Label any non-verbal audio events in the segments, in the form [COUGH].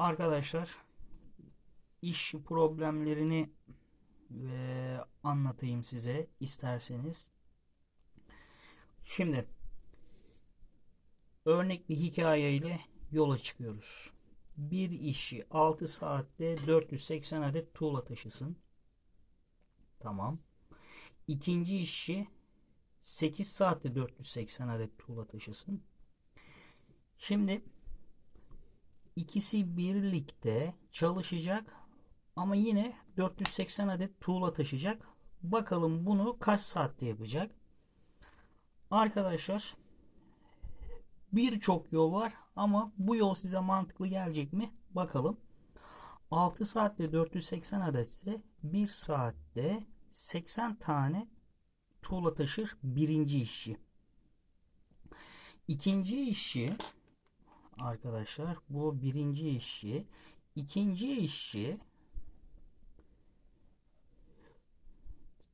Arkadaşlar iş problemlerini e, anlatayım size isterseniz. Şimdi örnek bir hikaye ile yola çıkıyoruz. Bir işi 6 saatte 480 adet tuğla taşısın. Tamam. İkinci işi 8 saatte 480 adet tuğla taşısın. Şimdi ikisi birlikte çalışacak ama yine 480 adet tuğla taşıyacak. Bakalım bunu kaç saatte yapacak? Arkadaşlar birçok yol var ama bu yol size mantıklı gelecek mi? Bakalım. 6 saatte 480 adet ise 1 saatte 80 tane tuğla taşır birinci işçi. İkinci işçi arkadaşlar bu birinci işçi. İkinci işçi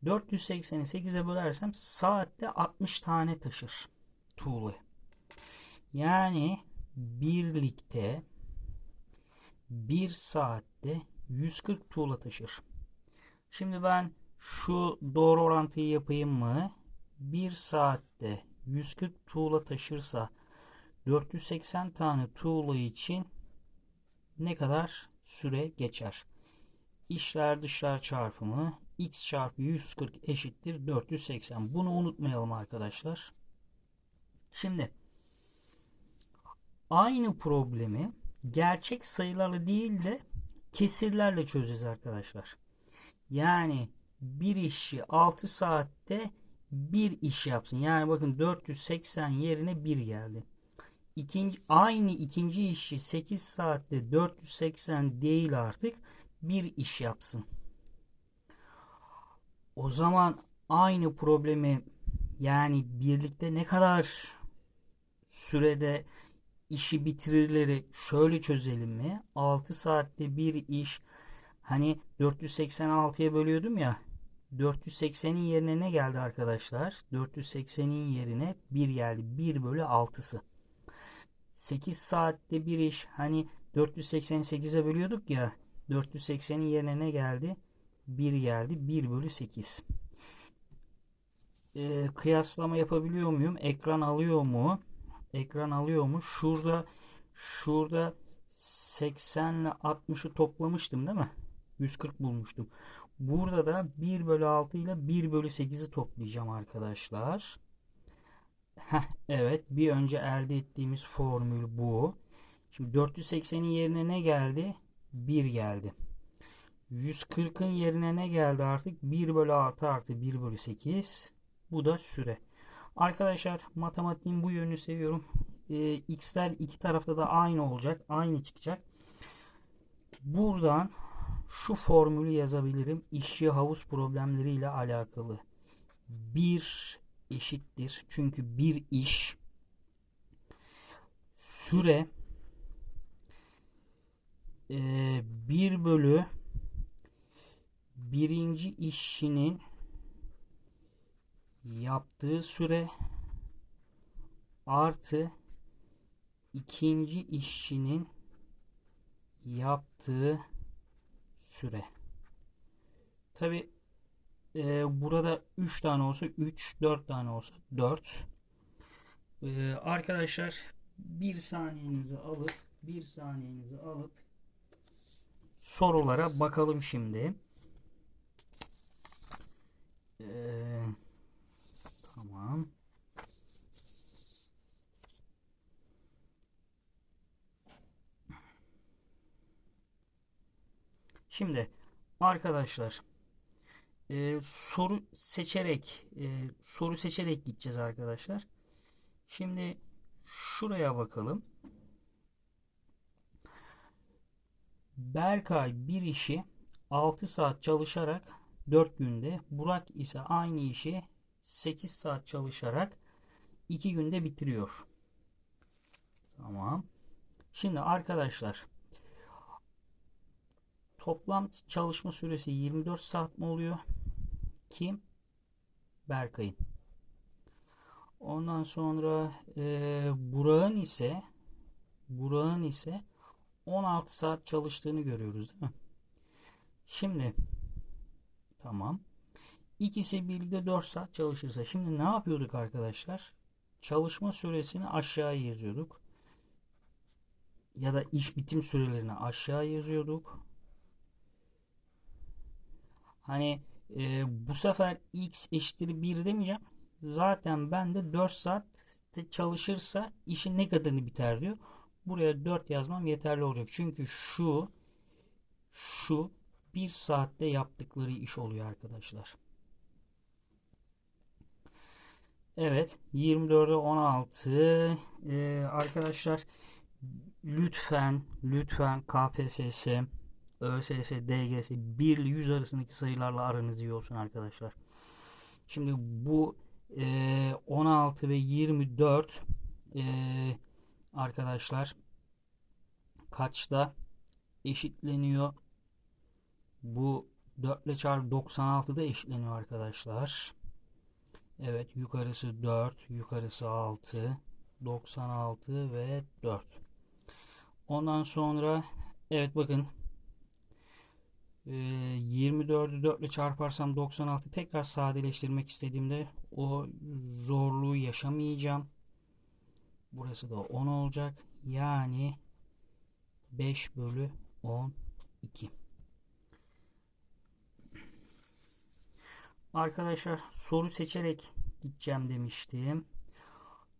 480'i 8'e bölersem saatte 60 tane taşır tuğla. Yani birlikte bir saatte 140 tuğla taşır. Şimdi ben şu doğru orantıyı yapayım mı? Bir saatte 140 tuğla taşırsa 480 tane tuğla için ne kadar süre geçer? İşler dışlar çarpımı x çarpı 140 eşittir 480. Bunu unutmayalım arkadaşlar. Şimdi aynı problemi gerçek sayılarla değil de kesirlerle çözeceğiz arkadaşlar. Yani bir işi 6 saatte bir iş yapsın. Yani bakın 480 yerine 1 geldi. İkinci, aynı ikinci işi 8 saatte 480 değil artık bir iş yapsın. O zaman aynı problemi yani birlikte ne kadar sürede işi bitirirleri şöyle çözelim mi? 6 saatte bir iş hani 486'ya bölüyordum ya 480'in yerine ne geldi arkadaşlar? 480'in yerine 1 geldi. 1 bölü 6'sı. 8 saatte bir iş hani 488'e bölüyorduk ya 480'in yerine ne geldi? 1 geldi. 1 bölü 8. Ee, kıyaslama yapabiliyor muyum? Ekran alıyor mu? Ekran alıyor mu? Şurada şurada 80 ile 60'ı toplamıştım değil mi? 140 bulmuştum. Burada da 1 bölü 6 ile 1 bölü 8'i toplayacağım arkadaşlar. Heh, evet bir önce elde ettiğimiz formül bu. Şimdi 480'in yerine ne geldi? 1 geldi. 140'ın yerine ne geldi artık? 1 bölü 6 artı 1 bölü 8. Bu da süre. Arkadaşlar matematiğin bu yönünü seviyorum. Ee, x'ler iki tarafta da aynı olacak. Aynı çıkacak. Buradan şu formülü yazabilirim. İşçi havuz problemleriyle alakalı. 1 eşittir. Çünkü bir iş süre e, 1 bölü birinci işçinin yaptığı süre artı ikinci işçinin yaptığı süre. Tabi e, burada 3 tane olsa 3, 4 tane olsa 4. E, arkadaşlar bir saniyenizi alıp bir saniyenizi alıp sorulara bakalım şimdi. Ee, tamam. Şimdi arkadaşlar e, soru seçerek e, soru seçerek gideceğiz arkadaşlar. Şimdi şuraya bakalım. Berkay bir işi 6 saat çalışarak 4 günde, Burak ise aynı işi 8 saat çalışarak 2 günde bitiriyor. Tamam. Şimdi arkadaşlar toplam çalışma süresi 24 saat mi oluyor? Kim? Berkay'ın. Ondan sonra e, Burak'ın ise Burak'ın ise 16 saat çalıştığını görüyoruz değil mi? Şimdi tamam. İkisi birlikte 4 saat çalışırsa. Şimdi ne yapıyorduk arkadaşlar? Çalışma süresini aşağıya yazıyorduk. Ya da iş bitim sürelerini aşağı yazıyorduk. Hani e, bu sefer x eşittir 1 demeyeceğim. Zaten ben de 4 saat çalışırsa işin ne kadarını biter diyor. Buraya 4 yazmam yeterli olacak. Çünkü şu şu 1 saatte yaptıkları iş oluyor arkadaşlar. Evet 24'e 16 ee, arkadaşlar lütfen lütfen KPSS ÖSS, DGS 1 ile 100 arasındaki sayılarla aranız iyi olsun arkadaşlar. Şimdi bu e, 16 ve 24 e, arkadaşlar kaçta eşitleniyor? Bu 4 ile çarpı 96'da eşitleniyor arkadaşlar. Evet yukarısı 4, yukarısı 6, 96 ve 4. Ondan sonra evet bakın 24'ü 4 ile çarparsam 96 tekrar sadeleştirmek istediğimde o zorluğu yaşamayacağım. Burası da 10 olacak. Yani 5 bölü 12. Arkadaşlar soru seçerek gideceğim demiştim.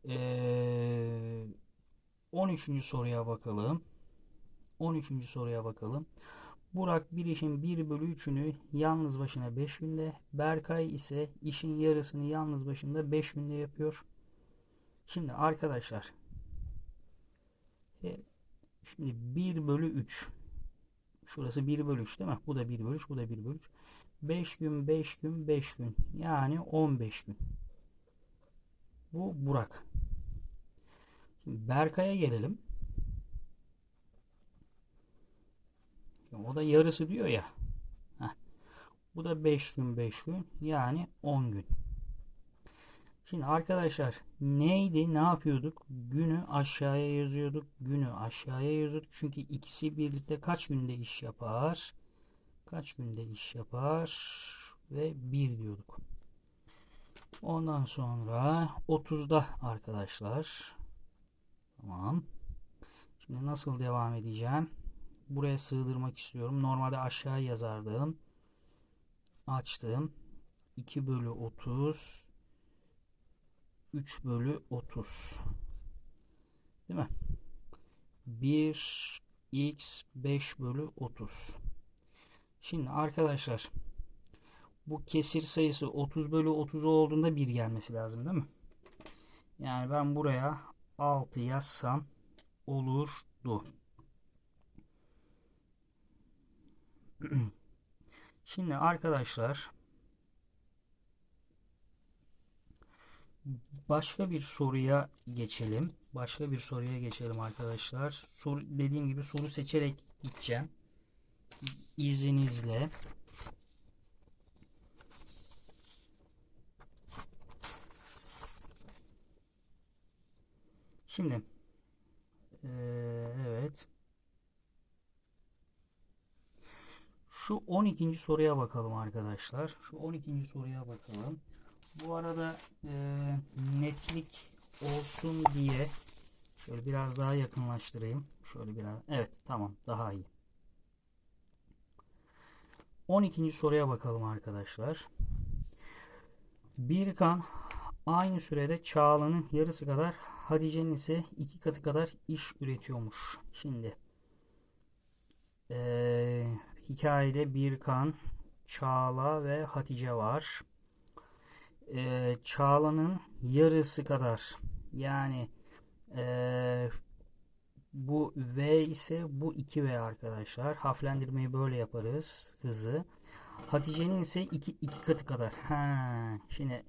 Ee, 13. soruya bakalım. 13. soruya bakalım. Burak bir işin 1 bölü 3'ünü yalnız başına 5 günde. Berkay ise işin yarısını yalnız başında 5 günde yapıyor. Şimdi arkadaşlar e, şimdi 1 bölü 3 şurası 1 bölü 3 değil mi? Bu da 1 bölü 3 bu da 1 bölü 3 5 gün 5 gün 5 gün yani 15 gün. Bu Burak. Şimdi Berkay'a gelelim. O da yarısı diyor ya. Heh. Bu da 5 gün 5 gün yani 10 gün. Şimdi arkadaşlar neydi ne yapıyorduk? Günü aşağıya yazıyorduk. Günü aşağıya yazıyorduk. Çünkü ikisi birlikte kaç günde iş yapar? Kaç günde iş yapar? Ve 1 diyorduk. Ondan sonra 30'da arkadaşlar. Tamam. Şimdi nasıl devam edeceğim? Buraya sığdırmak istiyorum. Normalde aşağı yazardım. Açtım. 2 bölü 30 3 bölü 30 değil mi? 1 x 5 bölü 30 şimdi arkadaşlar bu kesir sayısı 30 bölü 30 olduğunda 1 gelmesi lazım değil mi? Yani ben buraya 6 yazsam olurdu. [CLEARS THROAT] Şimdi arkadaşlar başka bir soruya geçelim. Başka bir soruya geçelim arkadaşlar. Soru, dediğim gibi soru seçerek gideceğim. İzninizle. Şimdi ee, evet. Şu 12. soruya bakalım arkadaşlar. Şu 12. soruya bakalım. Bu arada e, netlik olsun diye şöyle biraz daha yakınlaştırayım. Şöyle biraz. Evet tamam daha iyi. 12. soruya bakalım arkadaşlar. Birkan aynı sürede Çağla'nın yarısı kadar Hatice'nin ise iki katı kadar iş üretiyormuş. Şimdi ee, Hikayede Birkan, Çağla ve Hatice var. Ee, Çağla'nın yarısı kadar yani e, bu V ise bu 2V arkadaşlar. Harflendirmeyi böyle yaparız hızı. Hatice'nin ise 2 2 katı kadar. Ha, şimdi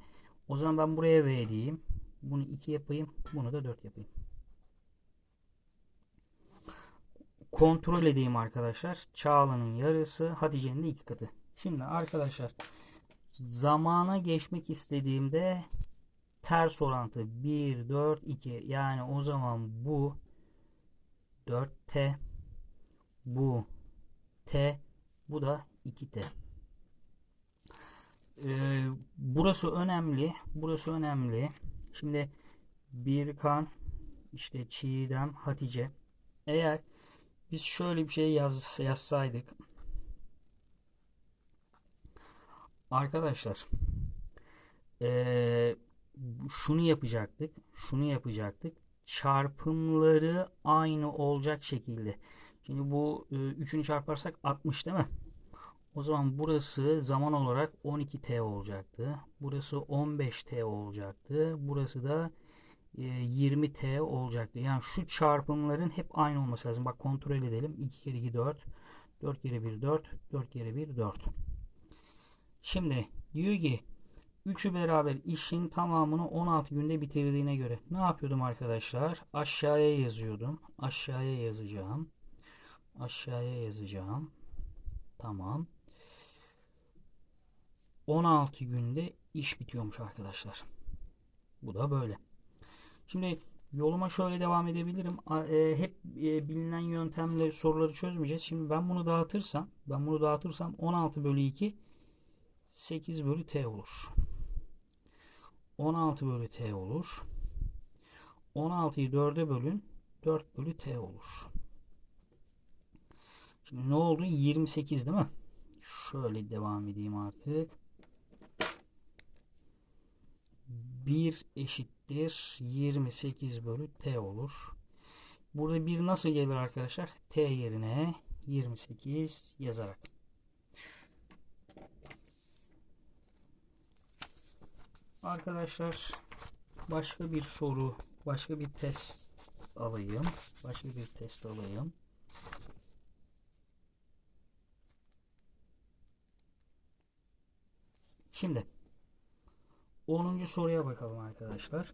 o zaman ben buraya V diyeyim. Bunu 2 yapayım. Bunu da 4 yapayım. Kontrol edeyim arkadaşlar. Çağla'nın yarısı, Hatice'nin de iki katı. Şimdi arkadaşlar zamana geçmek istediğimde ters orantı 1, 4, 2 yani o zaman bu 4T Bu T. Bu da 2T. Ee, burası önemli. Burası önemli. Şimdi Birkan, işte Çiğdem, Hatice. Eğer biz şöyle bir şey yaz, yazsaydık. Arkadaşlar ee, şunu yapacaktık. Şunu yapacaktık. Çarpımları aynı olacak şekilde. Şimdi bu e, üçünü çarparsak 60 değil mi? O zaman burası zaman olarak 12T olacaktı. Burası 15T olacaktı. Burası da 20T olacaktı. Yani şu çarpımların hep aynı olması lazım. Bak kontrol edelim. 2 kere 2 4. 4 kere 1 4. 4 kere 1 4. Şimdi diyor ki üçü beraber işin tamamını 16 günde bitirdiğine göre ne yapıyordum arkadaşlar? Aşağıya yazıyordum. Aşağıya yazacağım. Aşağıya yazacağım. Tamam. 16 günde iş bitiyormuş arkadaşlar. Bu da böyle. Şimdi yoluma şöyle devam edebilirim. E, hep e, bilinen yöntemle soruları çözmeyeceğiz. Şimdi ben bunu dağıtırsam, ben bunu dağıtırsam 16 bölü 2 8 bölü t olur. 16 bölü t olur. 16'yı 4'e bölün 4 bölü t olur. Şimdi ne oldu? 28 değil mi? Şöyle devam edeyim artık. 1 eşittir 28 bölü t olur. Burada 1 nasıl gelir arkadaşlar? t yerine 28 yazarak. Arkadaşlar başka bir soru, başka bir test alayım. Başka bir test alayım. Şimdi 10. soruya bakalım arkadaşlar.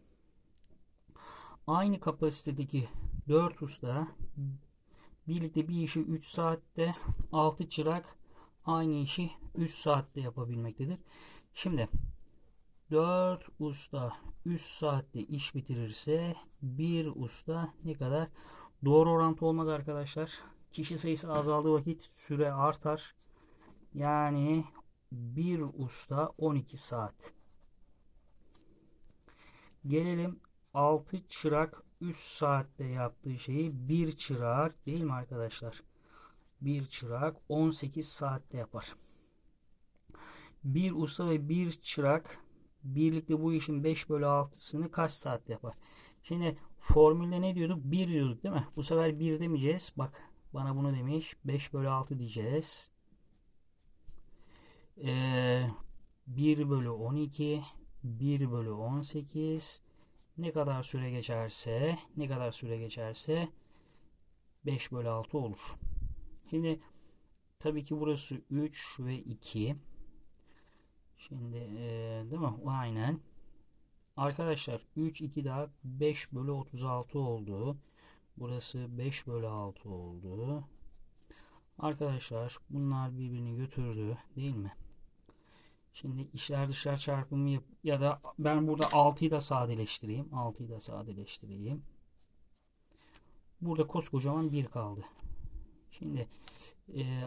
Aynı kapasitedeki 4 usta birlikte bir işi 3 saatte 6 çırak aynı işi 3 saatte yapabilmektedir. Şimdi 4 usta 3 saatte iş bitirirse bir usta ne kadar? Doğru orantı olmaz arkadaşlar. Kişi sayısı azaldığı vakit süre artar. Yani bir usta 12 saat. Gelelim 6 çırak 3 saatte yaptığı şeyi bir çırak değil mi arkadaşlar? Bir çırak 18 saatte yapar. Bir usta ve bir çırak birlikte bu işin 5 bölü 6'sını kaç saatte yapar? Şimdi formülde ne diyorduk? 1 diyorduk değil mi? Bu sefer 1 demeyeceğiz. Bak bana bunu demiş. 5 bölü 6 diyeceğiz. Ee, 1 bölü 12 1 bölü 18 ne kadar süre geçerse ne kadar süre geçerse 5 bölü 6 olur. Şimdi tabii ki burası 3 ve 2 şimdi e, değil mi? Aynen. Arkadaşlar 3 2 daha 5 bölü 36 oldu. Burası 5 bölü 6 oldu. Arkadaşlar bunlar birbirini götürdü değil mi? Şimdi işler dışlar çarpımı yap ya da ben burada 6'yı da sadeleştireyim. 6'yı da sadeleştireyim. Burada koskocaman 1 kaldı. Şimdi e,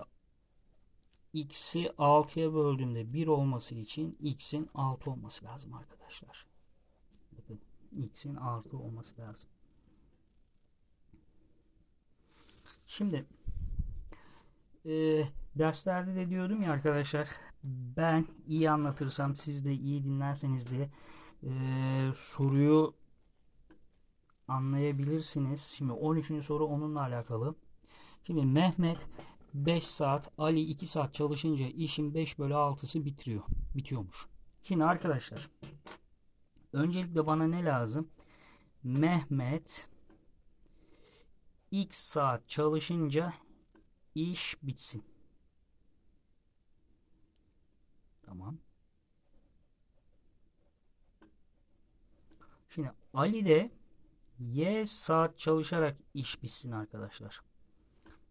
x'i 6'ya böldüğümde 1 olması için x'in 6 olması lazım arkadaşlar. Bakın x'in 6 olması lazım. Şimdi e, derslerde de diyordum ya arkadaşlar ben iyi anlatırsam siz de iyi dinlerseniz diye e, soruyu anlayabilirsiniz. Şimdi 13. soru onunla alakalı. Şimdi Mehmet 5 saat, Ali 2 saat çalışınca işin 5 bölü 6'sı bitiriyor. Bitiyormuş. Şimdi arkadaşlar öncelikle bana ne lazım? Mehmet x saat çalışınca iş bitsin. Tamam. Şimdi Ali de Y saat çalışarak iş bitsin arkadaşlar.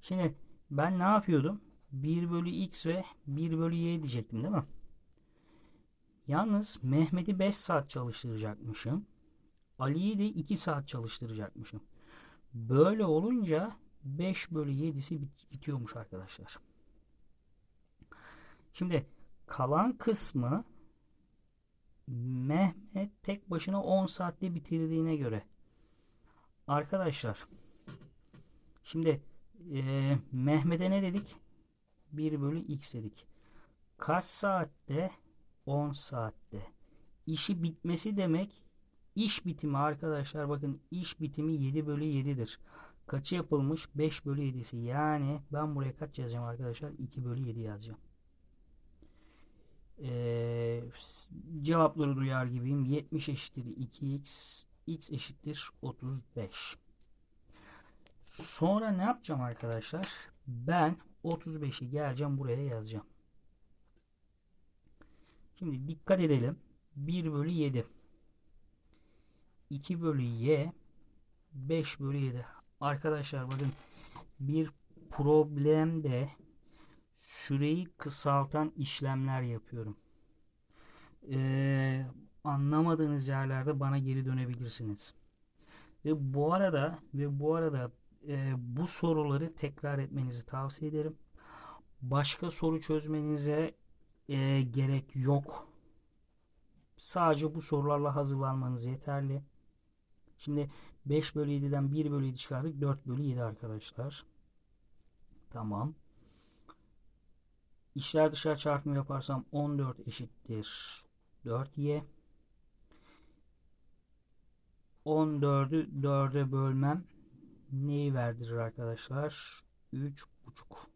Şimdi ben ne yapıyordum? 1 bölü X ve 1 bölü Y diyecektim değil mi? Yalnız Mehmet'i 5 saat çalıştıracakmışım. Ali'yi de 2 saat çalıştıracakmışım. Böyle olunca 5 bölü 7'si bit- bitiyormuş arkadaşlar. Şimdi kalan kısmı Mehmet tek başına 10 saatte bitirdiğine göre arkadaşlar şimdi eee Mehmet'e ne dedik? 1 bölü x dedik. Kaç saatte? 10 saatte. İşi bitmesi demek iş bitimi arkadaşlar bakın iş bitimi 7 bölü 7'dir. Kaçı yapılmış? 5 bölü 7'si. Yani ben buraya kaç yazacağım arkadaşlar? 2 bölü 7 yazacağım. Ee, cevapları duyar gibiyim. 70 eşittir 2x. x eşittir 35. Sonra ne yapacağım arkadaşlar? Ben 35'i geleceğim buraya yazacağım. Şimdi dikkat edelim. 1 bölü 7. 2 bölü y 5 bölü 7. Arkadaşlar bakın bir problemde süreyi kısaltan işlemler yapıyorum. Ee, anlamadığınız yerlerde bana geri dönebilirsiniz. Ve bu arada ve bu arada e, bu soruları tekrar etmenizi tavsiye ederim. Başka soru çözmenize e, gerek yok. Sadece bu sorularla hazırlanmanız yeterli. Şimdi 5 bölü 7'den 1 bölü 7 çıkardık. 4 bölü 7 arkadaşlar. Tamam. İçler dışarı çarpımı yaparsam 14 eşittir 4y. 14'ü 4'e bölmem neyi verdirir arkadaşlar? 3,5.